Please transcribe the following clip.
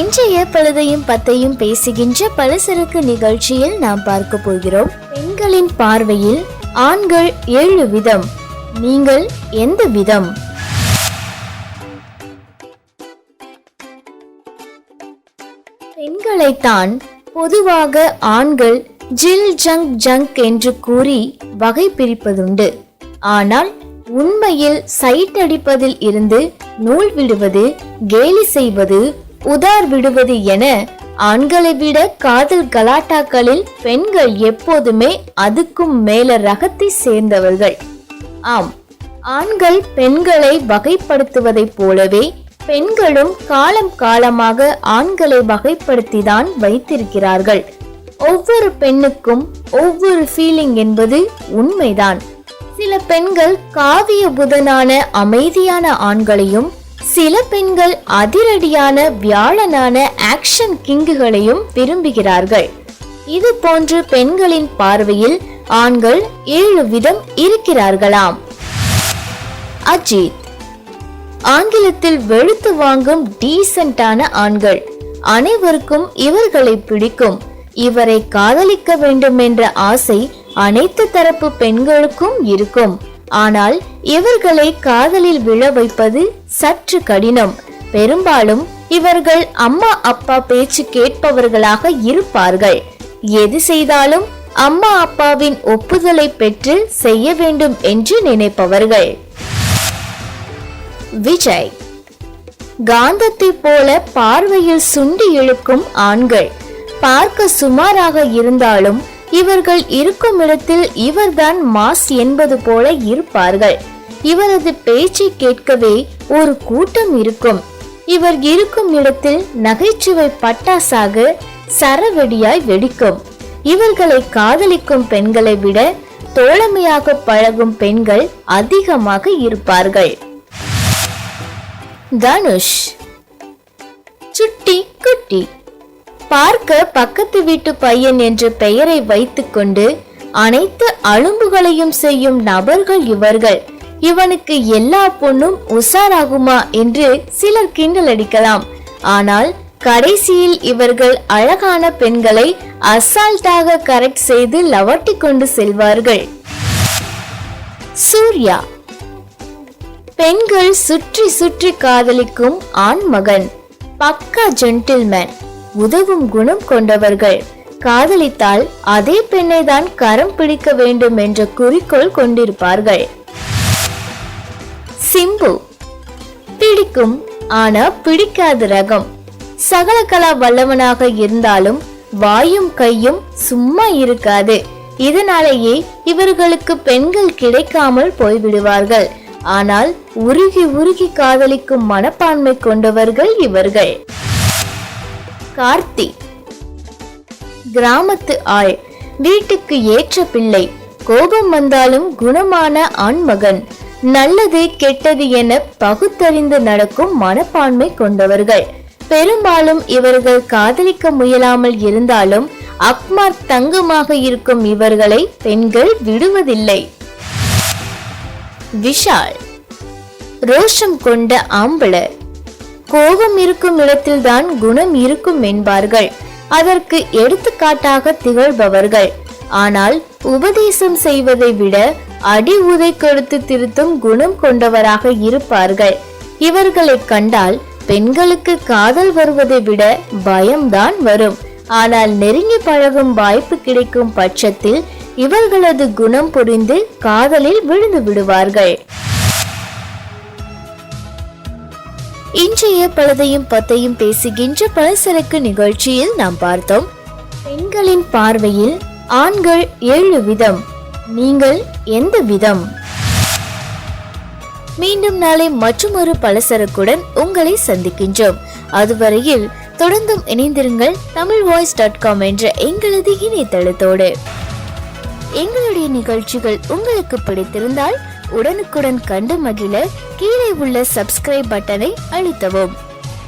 இன்றைய பழுதையும் பத்தையும் பேசுகின்ற பலசரக்கு நிகழ்ச்சியில் நாம் பார்க்க போகிறோம். பெண்களின் பார்வையில் ஆண்கள் ஏழு விதம் நீங்கள் எந்த விதம்? பெண்களைத்தான் பொதுவாக ஆண்கள் ஜில் ஜங் ஜங்க் என்று கூறி வகை பிரிப்பதுண்டு. ஆனால் உண்மையில் சைட் அடிப்பதில் இருந்து நூல் விடுவது கேலி செய்வது உதார் விடுவது என ஆண்களை விட காதல் கலாட்டாக்களில் பெண்கள் எப்போதுமே அதுக்கும் மேல ரகத்தை சேர்ந்தவர்கள். ஆம் ஆண்கள் பெண்களை வகைப்படுத்துவதைப் போலவே பெண்களும் காலம் காலமாக ஆண்களை வகைப்படுத்திதான் வைத்திருக்கிறார்கள். ஒவ்வொரு பெண்ணுக்கும் ஒவ்வொரு ஃபீலிங் என்பது உண்மைதான். சில பெண்கள் காவிய புதனான அமைதியான ஆண்களையும் சில பெண்கள் அதிரடியான வியாழனான ஆக்ஷன் கிங்குகளையும் விரும்புகிறார்கள். இது போன்று பெண்களின் பார்வையில் ஆண்கள் ஏழு விதம் இருக்கிறார்களாம். அஜித். ஆங்கிலத்தில் வெளுத்து வாங்கும் டீசென்டான ஆண்கள். அனைவருக்கும் இவர்களை பிடிக்கும். இவரை காதலிக்க வேண்டும் என்ற ஆசை அனைத்து தரப்பு பெண்களுக்கும் இருக்கும். ஆனால் இவர்களை காதலில் விழ வைப்பது சற்று கடினம். பெரும்பாலும் இவர்கள் அம்மா அப்பா பேச்சு கேட்பவர்களாக இருப்பார்கள். எது செய்தாலும் அம்மா அப்பாவின் ஒப்புதலை பெற்று செய்ய வேண்டும் என்று நினைப்பவர்கள். விஜய். காந்தத்தை போல பார்வையில் சுண்டி இழுக்கும் ஆண்கள். பார்க்க சுமாராக இருந்தாலும் இவர்கள் இருக்கும் இடத்தில் இவர்தான் மாஸ் என்பது போல இருப்பார்கள். இவரது பேச்சை கேட்கவே ஒரு கூட்டம் இருக்கும். இவர் இருக்கும் இடத்தில் நகைச்சுவை பட்டாசாக சரவெடியாய் வெடிக்கும். இவர்களை காதலிக்கும் பெண்களை விட தோழமையாக பழகும் பெண்கள் அதிகமாக இருப்பார்கள். தனுஷ். சுட்டி குட்டி. பார்க்க பக்கத்து வீட்டு பையன் என்ற பெயரை வைத்துக்கொண்டு அனைத்து அலும்புகளையும் செய்யும் நபர்கள் இவர்கள். இவனுக்கு எல்லா பொண்ணும் உஷாராகுமா என்று சிலர் கிண்டல் அடிக்கலாம். ஆனால் கடைசியில் இவர்கள் அழகான பெண்களை அசால்ட்டாக கரெக்ட் செய்து லவட்டி கொண்டு செல்வார்கள். சூர்யா. பெண்கள் சுற்றி சுற்றி காதலிக்கும் ஆண் மகன் பக்கா ஜென்டில்மேன் உதவும் குணம் கொண்டவர்கள். காதலித்தால் அதே பெண்ணை தான் கரம் பிடிக்க வேண்டும் என்ற குறிக்கோள் கொண்டிருப்பார்கள். சிம்பு. பிடிக்கும் ஆனா பிடிக்காத ரகம். சகல கலா வல்லவனாக இருந்தாலும் வாயும் கையும் சும்மா இருக்காது. இதனாலேயே இவர்களுக்கு பெண்கள் கிடைக்காமல் போய்விடுவார்கள். ஆனால் உருகி உருகி காதலிக்கும் மனப்பான்மை கொண்டவர்கள் இவர்கள். கார்த்தி. கிராமத்து ஆள். வீட்டுக்கு ஏற்ற பிள்ளை. கோபம் வந்தாலும் குணமான ஆண்மகன். நல்லது கெட்டது என பகுத்தறிந்து நடக்கும் மனப்பான்மை கொண்டவர்கள். பெரும்பாலும் இவர்கள் காதலிக்க முயலாமல் இருந்தாலும் அக்மார் தங்கமாக இருக்கும் இவர்களை பெண்கள் விடுவதில்லை. விஷால். ரோஷம் கொண்ட ஆம்பளர். கோபம் இருக்கும் இடத்தில்தான் குணம் இருக்கும் என்பார்கள். அதற்கு எடுத்துக்காட்டாக திகழ்பவர்கள். ஆனால் உபதேசம் செய்வதை விட அடி உதை கொடுத்து திருத்தும் குணம் கொண்டவராக இருப்பார்கள். இவர்களை கண்டால் பெண்களுக்கு காதல் வருவதை விட பயம்தான் வரும். ஆனால் நெருங்கி பழகும் வாய்ப்பு கிடைக்கும் பட்சத்தில் இவர்களது குணம் புரிந்து காதலில் விழுந்து விடுவார்கள். இன்றைய பழதையும் பத்தையும் பேசுகின்ற பலசரக்கு நிகழ்ச்சியில் நாம் பார்த்தோம். பெண்களின் பார்வையில் ஆண்கள் ஏழு விதம் நீங்கள் எந்த விதம்? மீண்டும் நாளை மற்றொரு பலசரக்குடன் உங்களை சந்திக்கின்றோம். அதுவரையில் தொடர்ந்தும் இணைந்திருங்கள் தமிழ் வாய்ஸ் டாட் காம் என்ற எங்களது இணையதளத்தோடு. எங்களுடைய நிகழ்ச்சிகள் உங்களுக்கு பிடித்திருந்தால் உடனுக்குடன் கண்டு மகிழ கீழே உள்ள சப்ஸ்கிரைப் பட்டனை அழுத்தவும்.